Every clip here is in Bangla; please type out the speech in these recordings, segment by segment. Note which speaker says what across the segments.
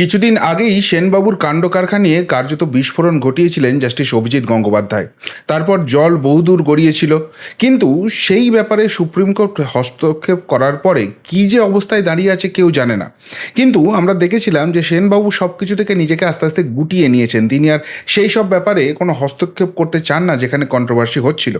Speaker 1: কিছুদিন আগেই সেনবাবুর কাণ্ড কারখা নিয়ে কার্যত বিস্ফোরণ ঘটিয়েছিলেন জাস্টিস অভিজিৎ গঙ্গোপাধ্যায়। তারপর জল বহুদূর গড়িয়েছিল। কিন্তু সেই ব্যাপারে সুপ্রিম কোর্ট হস্তক্ষেপ করার পরে কী যে অবস্থায় দাঁড়িয়ে আছে কেউ জানে না। কিন্তু আমরা দেখেছিলাম যে সেনবাবু সব কিছু থেকে নিজেকে আস্তে আস্তে গুটিয়ে নিয়েছেন। তিনি আর সেই সব ব্যাপারে কোনো হস্তক্ষেপ করতে চান না যেখানে কন্ট্রোভার্সি হচ্ছিল।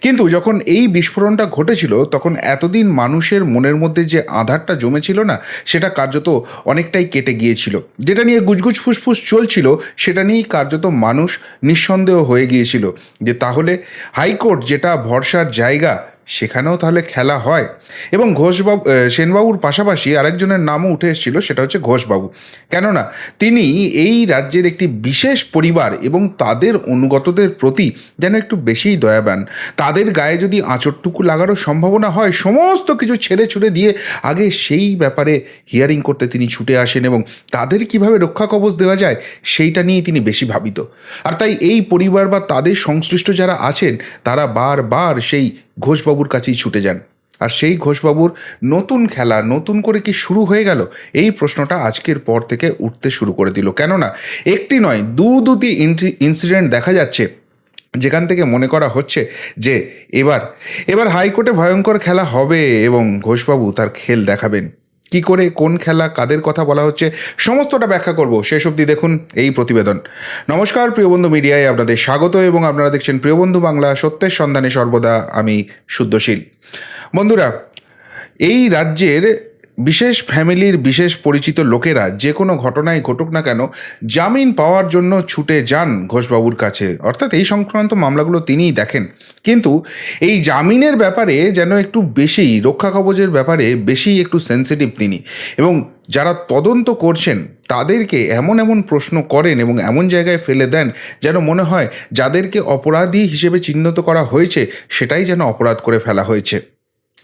Speaker 1: কিন্তু যখন এই বিস্ফোরণটা ঘটেছিল, তখন এতদিন মানুষের মনের মধ্যে যে আধারটা জমেছিল না, সেটা কার্যত অনেকটাই কেটে গিয়েছিল। যেটা নিয়ে গুজগুজ ফুসফুস চলছিল, সেটা নিয়েই কার্যত মানুষ নিঃসন্দেহ হয়ে গিয়েছিল। যে তাহলে হাইকোর্ট যেটা ভরসার জায়গা সেখানেও তাহলে খেলা হয়। এবং ঘোষবাবু সেনবাবুর পাশাপাশি আরেকজনের নামও উঠে এসেছিল, সেটা হচ্ছে ঘোষবাবু। কেননা তিনি এই রাজ্যের একটি বিশেষ পরিবার এবং তাদের অনুগতদের প্রতি যেন একটু বেশিই দয়াবান। তাদের গায়ে যদি আঁচড়টুকু লাগারও সম্ভাবনা হয়, সমস্ত কিছু ছেড়ে ছুড়ে দিয়ে আগে সেই ব্যাপারে হিয়ারিং করতে তিনি ছুটে আসেন এবং তাদের কীভাবে রক্ষা কবচ দেওয়া যায়, সেইটা নিয়ে তিনি বেশি ভাবিত। আর তাই এই পরিবার বা তাদের সংশ্লিষ্ট যারা আছেন, তারা বারবার সেই ঘোষবাবুর কাছেই ছুটে যান। আর সেই ঘোষবাবুর নতুন খেলা নতুন করে কি শুরু হয়ে গেল? এই প্রশ্নটা আজকের পর থেকে উঠতে শুরু করে দিল। কেননা, একটি নয়, দু দুটি ইনসিডেন্ট দেখা যাচ্ছে, যেখান থেকে মনে করা হচ্ছে যে এবার এবার হাইকোর্টে ভয়ঙ্কর খেলা হবে এবং ঘোষবাবু তার খেল দেখাবেন। কি করে, কোন খেলা, কাদের কথা বলা হচ্ছে, সমস্তটা ব্যাখ্যা করব। শেষ অবধি দেখুন এই প্রতিবেদন। নমস্কার প্রিয়বন্ধু মিডিয়ায় আপনাদের স্বাগত এবং আপনারা দেখছেন প্রিয়বন্ধু বাংলা, সত্যের সন্ধানে সর্বদা আমি শুদ্ধশীল। বন্ধুরা, এই রাজ্যের বিশেষ ফ্যামিলির বিশেষ পরিচিত লোকেরা যে কোনো ঘটনায় ঘটুক না কেন, জামিন পাওয়ার জন্য ছুটে যান ঘোষবাবুর কাছে। অর্থাৎ এই সংক্রান্ত মামলাগুলো তিনিই দেখেন। কিন্তু এই জামিনের ব্যাপারে যেন একটু বেশি, রক্ষা কবচের ব্যাপারে বেশি একটু সেন্সিটিভ তিনি। এবং যারা তদন্ত করছেন, তাদেরকে এমন এমন প্রশ্ন করেন এবং এমন জায়গায় ফেলে দেন যেন মনে হয়, যাদেরকে অপরাধী হিসেবে চিহ্নিত করা হয়েছে, সেটাই যেন অপরাধ করে ফেলা হয়েছে।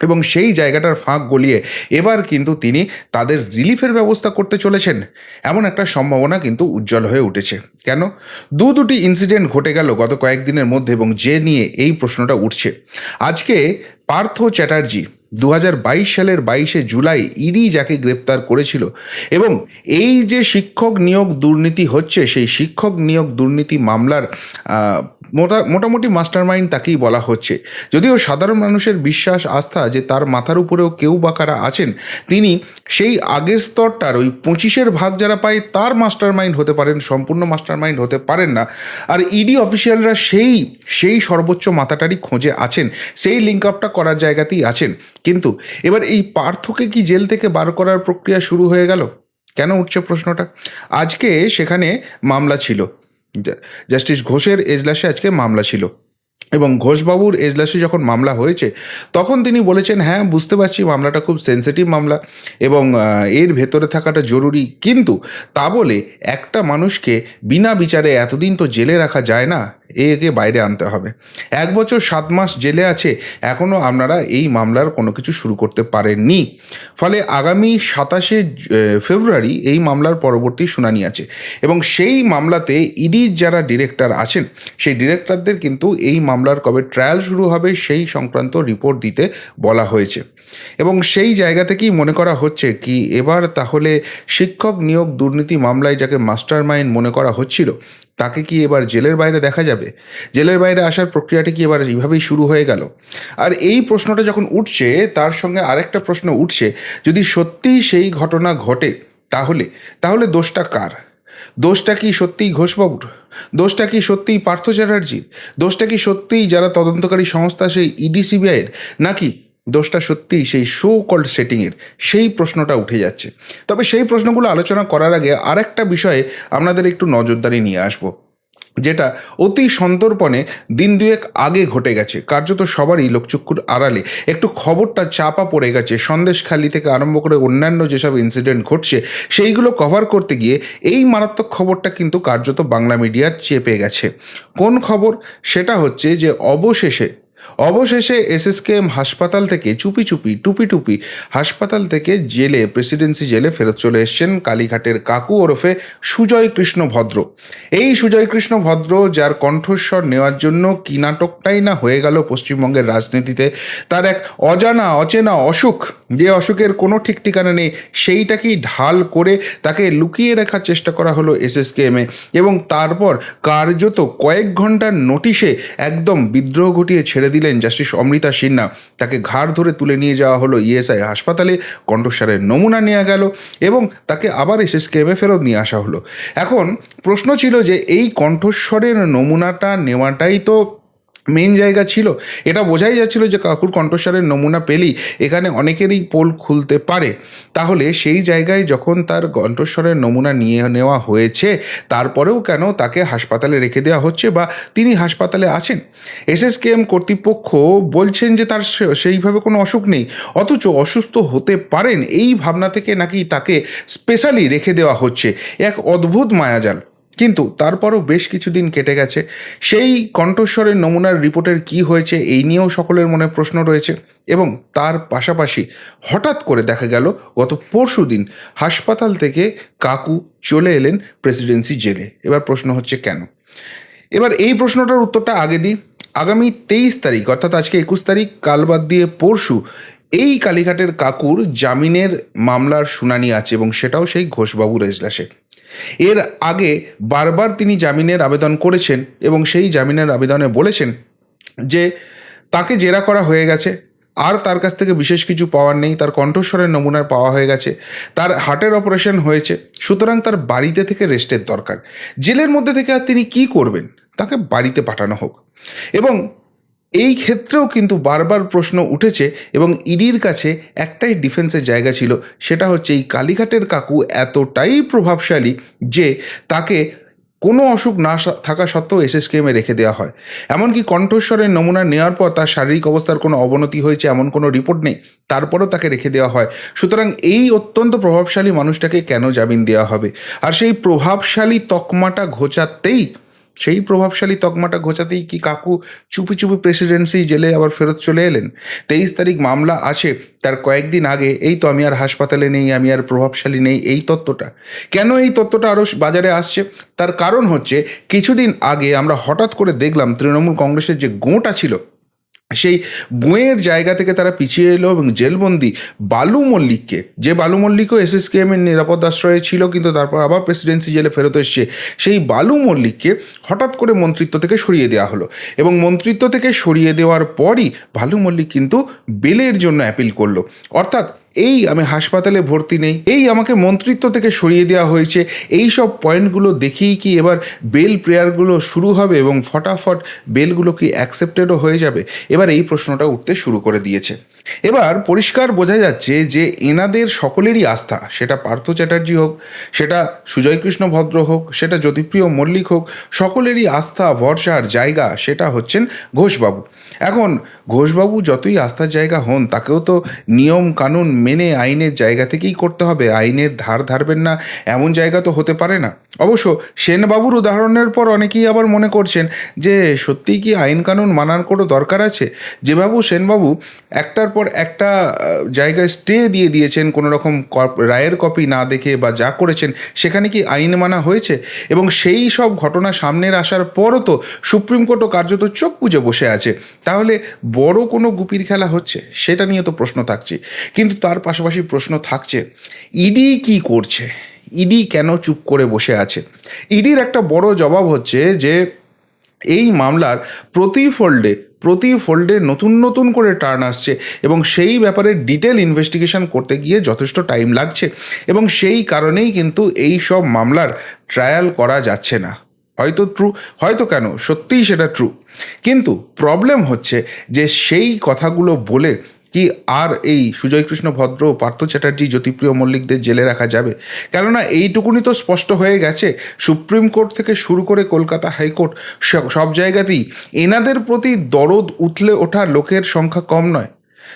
Speaker 1: এবং সেই জায়গাটার ফাঁক গলিয়ে এবার কিন্তু তিনি তাদের রিলিফের ব্যবস্থা করতে চলেছেন। এমন একটা সম্ভাবনা কিন্তু উজ্জ্বল হয়ে উঠেছে। কেন? দু দুটি ইনসিডেন্ট ঘটে গেল গত কয়েকদিনের মধ্যে এবং যে নিয়ে এই প্রশ্নটা উঠছে। আজকে পার্থ চ্যাটার্জি দু হাজার বাইশ সালের বাইশে জুলাই ইডি যাকে গ্রেপ্তার করেছিল এবং এই যে শিক্ষক নিয়োগ দুর্নীতি হচ্ছে, সেই শিক্ষক নিয়োগ দুর্নীতি মামলার মোটা, মোটামুটি মাস্টারমাইন্ড তাকেই বলা হচ্ছে। যদিও সাধারণ মানুষের বিশ্বাস, আস্থা যে তার মাথার উপরেও কেউ বা কারা আছেন, তিনি সেই আগের স্তরটার ওই পঁচিশের ভাগ যারা পায় তার মাস্টারমাইন্ড হতে পারেন, সম্পূর্ণ মাস্টারমাইন্ড হতে পারেন না। আর ইডি অফিসিয়ালরা সেই সেই সর্বোচ্চ মাথাটারই খোঁজে আছেন, সেই লিঙ্ক আপটা করার জায়গাতেই আছেন। কিন্তু এবার এই পার্থকে কি জেল থেকে বার করার প্রক্রিয়া শুরু হয়ে গেল? কেন উঠছে প্রশ্নটা? আজকে সেখানে মামলা ছিল। জাস্টিস ঘোষের এজলাসে আজকে মামলা ছিল। এবং ঘোষবাবুর এজলাসে যখন মামলা হয়েছে, তখন তিনি বলেছেন হ্যাঁ বুঝতে পারছি, মামলাটা খুব সেন্সিটিভ মামলা এবং এর ভেতরে থাকাটা জরুরি। কিন্তু তা বলে একটা মানুষকে বিনা বিচারে এতদিন তো জেলে রাখা যায় না, একে বাইরে আনতে হবে। এক বছর সাত মাস জেলে আছে এখনও আপনারা এই মামলার কোনো কিছু শুরু করতে পারেননি। ফলে আগামী সাতাশে ফেব্রুয়ারি এই মামলার পরবর্তী শুনানি আছে এবং সেই মামলাতে ইডির যারা ডিরেক্টর আছেন, সেই ডিরেক্টরদের কিন্তু এই মামলার কবে ট্রায়াল শুরু হবে সেই সংক্রান্ত রিপোর্ট দিতে বলা হয়েছে। এবং সেই জায়গা থেকেই মনে করা হচ্ছে কি, এবার তাহলে শিক্ষক নিয়োগ দুর্নীতি মামলায় যাকে মাস্টার মাইন্ড মনে করা হচ্ছিল, তাকে কি এবার জেলের বাইরে দেখা যাবে? জেলের বাইরে আসার প্রক্রিয়াটি কি এবার এইভাবেই শুরু হয়ে গেল? আর এই প্রশ্নটা যখন উঠছে, তার সঙ্গে আরেকটা প্রশ্ন উঠছে, যদি সত্যিই সেই ঘটনা ঘটে, তাহলে তাহলে দোষটা কার? দোষটা কি সত্যিই ঘোষবাবুর? দোষটা কি সত্যিই পার্থ চ্যাটার্জির? দোষটা কি সত্যিই যারা তদন্তকারী সংস্থা সেই ইডি সিবিআইয়ের নাকি দোষটা সত্যিই সেই শো কল্ড সেটিংয়ের সেই প্রশ্নটা উঠে যাচ্ছে। তবে সেই প্রশ্নগুলো আলোচনা করার আগে আরেকটা বিষয়ে আপনাদের একটু নজরদারি নিয়ে আসব। যেটা অতি সন্তর্পণে দিন দুয়েক আগে ঘটে গেছে। কার্যত সবারই লোকচক্ষুর আড়ালে। একটু খবরটা চাপা পড়ে গেছে। সন্দেশখালি থেকে আরম্ভ করে অন্যান্য যেসব ইনসিডেন্ট ঘটছে, সেইগুলো কভার করতে গিয়ে এই মারাত্মক খবরটা কিন্তু কার্যত বাংলা মিডিয়া চেপে গেছে। কোন খবর? সেটা হচ্ছে যে, অবশেষে অবশেষে এসএসকেএম হাসপাতাল থেকে চুপি চুপি, টুপি টুপি হাসপাতাল থেকে জেলে, প্রেসিডেন্সি জেলে ফেরত চলে এসছেন কালীঘাটের কাকু ওরফে সুজয় কৃষ্ণ ভদ্র। এই সুজয় কৃষ্ণ ভদ্র যার কণ্ঠস্বর নেওয়ার জন্য কি নাটকটাই না হয়ে গেল পশ্চিমবঙ্গের রাজনীতিতে, তার এক অজানা, অচেনা অসুখ, যে অসুখের কোনো ঠিক ঠিকানা নেই, সেইটাকেই ঢাল করে তাকে লুকিয়ে রাখার চেষ্টা করা হলো এসএসকেএমে এবং তারপর কার্যত কয়েক ঘণ্টার নোটিশে একদম বিদ্রোহ ঘটিয়ে ছেড়ে দিলেন জাস্টিস অমৃতা সিনহা। তাকে ঘাড় ধরে তুলে নিয়ে যাওয়া হলো ইএসআই হাসপাতালে। কণ্ঠস্বারের নমুনা নেওয়া গেল এবং তাকে আবার এসএসকেএমে ফেরত নিয়ে আসা হলো। এখন প্রশ্ন ছিল যে, এই কণ্ঠস্বরের নমুনাটা নেওয়াটাই তো মেন জায়গা ছিল। এটা বোঝাই যাচ্ছিল যে কাকুর কণ্ঠস্বরের নমুনা পেলেই এখানে অনেকেরই পোল খুলতে পারে। তাহলে সেই জায়গায় যখন তার কণ্ঠস্বরের নমুনা নিয়ে নেওয়া হয়েছে, তারপরেও কেন তাকে হাসপাতালে রেখে দেওয়া হচ্ছে বা তিনি হাসপাতালে আছেন? এসএসকেএম কর্তৃপক্ষ বলছেন যে তার সেইভাবে কোনো অসুখ নেই, অথচ অসুস্থ হতে পারেন, এই ভাবনা থেকে নাকি তাকে স্পেশালি রেখে দেওয়া হচ্ছে। এক অদ্ভুত মায়াজাল। কিন্তু তারপরও বেশ কিছুদিন কেটে গেছে। সেই কণ্ঠস্বরের নমুনার রিপোর্টের কি হয়েছে, এই নিয়েও সকলের মনে প্রশ্ন রয়েছে এবং তার পাশাপাশি হঠাৎ করে দেখা গেল, গত পরশু দিন হাসপাতাল থেকে কাকু চলে এলেন প্রেসিডেন্সি জেলে। এবার প্রশ্ন হচ্ছে কেন? এবার এই প্রশ্নটার উত্তরটা আগে দিই। আগামী তেইশ তারিখ, অর্থাৎ আজকে একুশ তারিখ, কাল বাদ দিয়ে পরশু এই কালীঘাটের কাকুর জামিনের মামলার শুনানি আছে এবং সেটাও সেই ঘোষবাবুর এজলাসে। এর আগে বারবার তিনি জামিনের আবেদন করেছেন এবং সেই জামিনের আবেদনে বলেছেন যে তাকে জেরা করা হয়ে গেছে, আর তার কাছ থেকে বিশেষ কিছু পাওয়ার নেই, তার কণ্ঠস্বরের নমুনার পাওয়া হয়ে গেছে, তার হার্টের অপারেশন হয়েছে, সুতরাং তার বাড়িতে থেকে রেস্টের দরকার, জেলের মধ্যে থেকে আর তিনি কি করবেন, তাকে বাড়িতে পাঠানো হোক। এবং এই ক্ষেত্রেও কিন্তু বারবার প্রশ্ন উঠেছে এবং ইডির কাছে একটাই ডিফেন্সের জায়গা ছিল, সেটা হচ্ছে এই কালীঘাটের কাকু এতটাই প্রভাবশালী যে তাকে কোনো অসুখ না থাকা সত্ত্বেও এসএসকেএমে রেখে দেওয়া হয়। এমনকি কণ্ঠস্বরের নমুনা নেওয়ার পর তার শারীরিক অবস্থার কোনো অবনতি হয়েছে এমন কোনো রিপোর্ট নেই, তারপরেও তাকে রেখে দেওয়া হয়। সুতরাং এই অত্যন্ত প্রভাবশালী মানুষটাকে কেন জামিন দেওয়া হবে? আর সেই প্রভাবশালী তকমাটা ঘোচাতেই সেই প্রভাবশালী তকমাটা ঘোচাতেই কি কাকু চুপি চুপি প্রেসিডেন্সি জেলে আবার ফেরত চলে এলেন? তেইশ তারিখ মামলা আছে তার কয়েকদিন আগে, এই তো আমি আর হাসপাতালে নেই, আমি আর প্রভাবশালী নেই, এই তত্ত্বটা। কেন এই তত্ত্বটা আরও বাজারে আসছে? তার কারণ হচ্ছে, কিছুদিন আগে আমরা হঠাৎ করে দেখলাম তৃণমূল কংগ্রেসের যে গোঁটা ছিল সেই বইয়ের জায়গা থেকে তারা পিছিয়ে এলো এবং জেলবন্দি বালু মল্লিককে, যে বালু মল্লিকও এসএসকেএম এর নিরাপদ আশ্রয়ে ছিল, কিন্তু তারপর আবার প্রেসিডেন্সি জেলে ফেরত এসছে। সেই বালু মল্লিককে হঠাৎ করে মন্ত্রিত্ব থেকে সরিয়ে দেওয়া হলো এবং মন্ত্রিত্ব থেকে সরিয়ে দেওয়ার পরই বালু মল্লিক কিন্তু বেলের জন্য অ্যাপিল করল। অর্থাৎ এই আমি হাসপাতালে ভর্তি নেই, এই আমাকে মন্ত্রিত্ব থেকে সরিয়ে দেওয়া হয়েছে এই সব পয়েন্টগুলো দেখেই কি এবার বেল প্রেয়ারগুলো শুরু হবে এবং ফটাফট বেলগুলো কি অ্যাকসেপ্টেডও হয়ে যাবে? এবার এই প্রশ্নটা উঠতে শুরু করে দিয়েছে। এবার পরিষ্কার বোঝা যাচ্ছে যে এনাদের সকলেরই আস্থা, সেটা পার্থ চ্যাটার্জি হোক, সেটা সুজয়কৃষ্ণ ভদ্র হোক, সেটা জ্যোতিপ্রিয় মল্লিক হোক, সকলেরই আস্থা ভরসার জায়গা সেটা হচ্ছেন ঘোষবাবু। এখন ঘোষবাবু যতই আস্থার জায়গা হন, তাকেও তো নিয়ম কানুন মেনে আইনের জায়গা থেকেই করতে হবে। আইনের ধার ধারবেন না। এমন জায়গা তো হতে পারে না। অবশ্য সেনবাবুর উদাহরণের পর অনেকেই আবার মনে করছেন যে সত্যিই কি আইন কানুন মানার কোনো দরকার আছে? যে বাবু সেনবাবু একটার পর একটা জায়গায় স্টে দিয়ে দিয়েছেন কোনো রকম রায়ের কপি না দেখে বা যা করেছেন, সেখানে কি আইন মানা হয়েছে? এবং সেই সব ঘটনা সামনের আসার পরও তো সুপ্রিম কোর্টও কার্যত চোখ বুজে বসে আছে। তাহলে বড় কোনো গুপির খেলা হচ্ছে? সেটা নিয়ে তো প্রশ্ন থাকছে। কিন্তু তার পাশাপাশি প্রশ্ন থাকছে, ইডি কি করছে? ইডি কেন চুপ করে বসে আছে? ইডির একটা বড় জবাব হচ্ছে যে, এই মামলার প্রতি ফোল্ডে প্রতি ফোল্ডে নতুন নতুন করে টার্ন আসছে এবং সেই ব্যাপারে ডিটেল ইনভেস্টিগেশন করতে গিয়ে যথেষ্ট টাইম লাগছে এবং সেই কারণেই কিন্তু এই সব মামলার ট্রায়াল করা যাচ্ছে না। হয়তো ট্রু, হয়তো কেন? সত্যিই সেটা ট্রু। কিন্তু প্রবলেম হচ্ছে যে সেই কথাগুলো বলে কি আর এই সুজয় কৃষ্ণ ভদ্র পার্থ চ্যাটার্জি জ্যোতিপ্রিয় মল্লিকদের জেলে রাখা যাবে? কেননা এইটুকুনি তো স্পষ্ট হয়ে গেছে, সুপ্রিম কোর্ট থেকে শুরু করে কলকাতা হাইকোর্ট সব- সব জায়গাতেই এনাদের প্রতি দরদ উথলে ওঠা লোকের সংখ্যা কম নয়।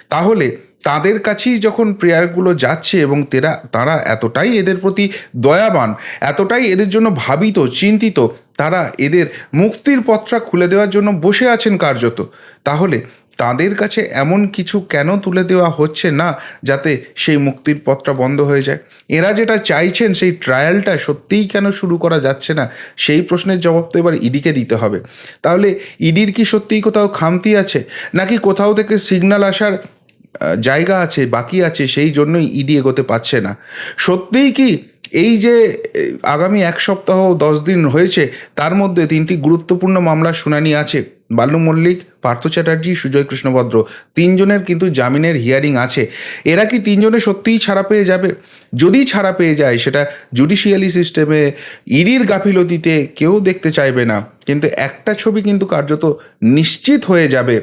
Speaker 1: তাহলে তাদের কাছেই যখন প্রেয়ারগুলো যাচ্ছে এবং তেরা, তারা এতটাই এদের প্রতি দয়াবান, এতটাই এদের জন্য ভাবিত, চিন্তিত, তারা এদের মুক্তির পথটা খুলে দেওয়ার জন্য বসে আছেন কার্যত। তাহলে তাদের কাছে এমন কিছু কেন তুলে দেওয়া হচ্ছে না যাতে সেই মুক্তির পথটা বন্ধ হয়ে যায়? এরা যেটা চাইছেন সেই ট্রায়ালটা সত্যিই কেন শুরু করা যাচ্ছে না? সেই প্রশ্নের জবাব তো এবার ইডিকে দিতে হবে। তাহলে ইডির কি সত্যিই কোথাও খামতি আছে? নাকি কোথাও থেকে সিগন্যাল আসার জায়গা আছে, বাকি আছে, সেই জন্যই ইডি এগোতে পারছে না? সত্যিই কি এই যে, আগামী এক সপ্তাহ দশ দিন হয়েছে, তার মধ্যে তিনটি গুরুত্বপূর্ণ মামলার শুনানি আছে? বাল্লু মল্লিক, পার্থ চ্যাটার্জি, সুজয় কৃষ্ণভদ্র, তিনজনের কিন্তু জামিনের হিয়ারিং আছে। এরা কি তিনজনে সত্যিই ছাড়া পেয়ে যাবে? যদি ছাড়া পেয়ে যায়, সেটা জুডিশিয়ালি সিস্টেমে ইডির গাফিলতিতে কেউ দেখতে চাইবে না। কিন্তু একটা ছবি কিন্তু কার্যত নিশ্চিত হয়ে যাবে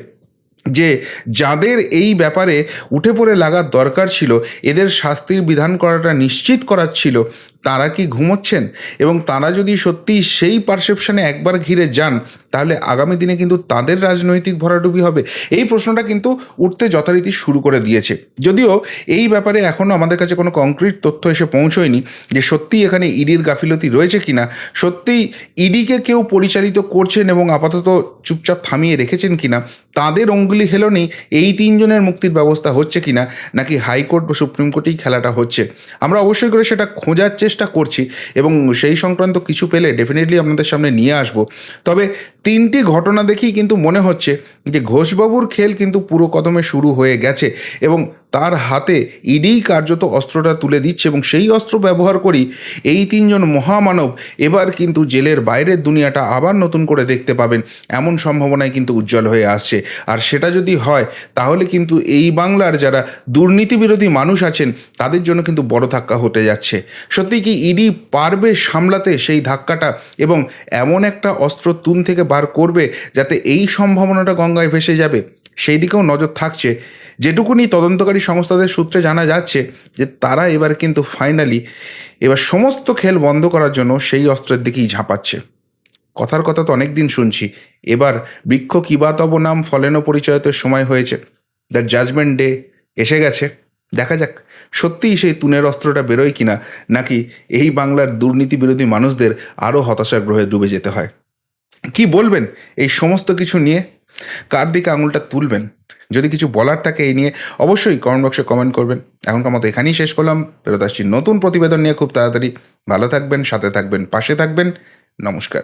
Speaker 1: যে যাদের এই ব্যাপারে উঠে পড়ে লাগার দরকার ছিল, এদের শাস্তির বিধান করাটা নিশ্চিত করার ছিল তারা কি ঘুমোচ্ছেন? এবং তারা যদি সত্যি সেই পারসেপশনে একবার ঘিরে যান, তাহলে আগামী দিনে কিন্তু তাদের রাজনৈতিক ভরাডুবি হবে? এই প্রশ্নটা কিন্তু উঠতে যথারীতি শুরু করে দিয়েছে। যদিও এই ব্যাপারে এখনও আমাদের কাছে কোনো কংক্রিট তথ্য এসে পৌঁছয়নি যে সত্যি এখানে ইডির গাফিলতি রয়েছে কিনা। সত্যিই ইডিকে কেউ পরিচালিত করছেন এবং আপাতত চুপচাপ থামিয়ে রেখেছেন কিনা? তাদের অঙ্গুলি হেলনেই এই তিনজনের মুক্তির ব্যবস্থা হচ্ছে কিনা? নাকি হাইকোর্ট বা সুপ্রিম কোর্টেই খেলাটা হচ্ছে? আমরা অবশ্যই করে সেটা খোঁজার করছি এবং সেই সংক্রান্ত কিছু পেলে ডেফিনেটলি আপনাদের সামনে নিয়ে আসব। তবে তিনটি ঘটনা দেখেই কিন্তু মনে হচ্ছে যে ঘোষবাবুর খেল কিন্তু পুরো কদমে শুরু হয়ে গেছে এবং তার হাতে ইডি কার্যত অস্ত্রটা তুলে দিচ্ছে এবং সেই অস্ত্র ব্যবহার করেই এই তিনজন মহামানব এবার কিন্তু জেলের বাইরের দুনিয়াটা আবার নতুন করে দেখতে পাবেন। এমন সম্ভাবনায় কিন্তু উজ্জ্বল হয়ে আসছে। আর সেটা যদি হয়, তাহলে কিন্তু এই বাংলার যারা দুর্নীতি বিরোধী মানুষ আছেন, তাদের জন্য কিন্তু বড় ধাক্কা হতে যাচ্ছে। সত্যি কি ইডি পারবে সামলাতে সেই ধাক্কাটা? এবং এমন একটা অস্ত্র তুন থেকে বার করবে যাতে এই সম্ভাবনাটা গঙ্গায় ভেসে যাবে। সেই দিকেও নজর থাকছে। যেটুকুনি তদন্তকারী সংস্থাদের সূত্রে জানা যাচ্ছে যে তারা এবার কিন্তু ফাইনালি এবার সমস্ত খেল বন্ধ করার জন্য সেই অস্ত্রের দিকেই ঝাঁপাচ্ছে। কথার কথা তো অনেক দিন শুনছি। এবার বৃক্ষ কিবা তব নাম ফলেন পরিচয়তের সময় হয়েছে। দ্য জাজমেন্ট ডে এসে গেছে। দেখা যাক, সত্যিই সেই তুনের অস্ত্রটা বেরোয় কিনা, নাকি এই বাংলার দুর্নীতি বিরোধী মানুষদের আরও হতাশার গ্রহে ডুবে যেতে হয়। কি বলবেন এই সমস্ত কিছু নিয়ে? কার দিকে আঙুলটা তুলবেন? যদি কিছু বলার থাকে এই নিয়ে, অবশ্যই কমেন্ট বক্সে কমেন্ট করবেন। এখনকার মতো এখানেই শেষ করলাম। ফেরত আসছি নতুন প্রতিবেদন নিয়ে খুব তাড়াতাড়ি। ভালো থাকবেন, সাথে থাকবেন, পাশে থাকবেন। নমস্কার।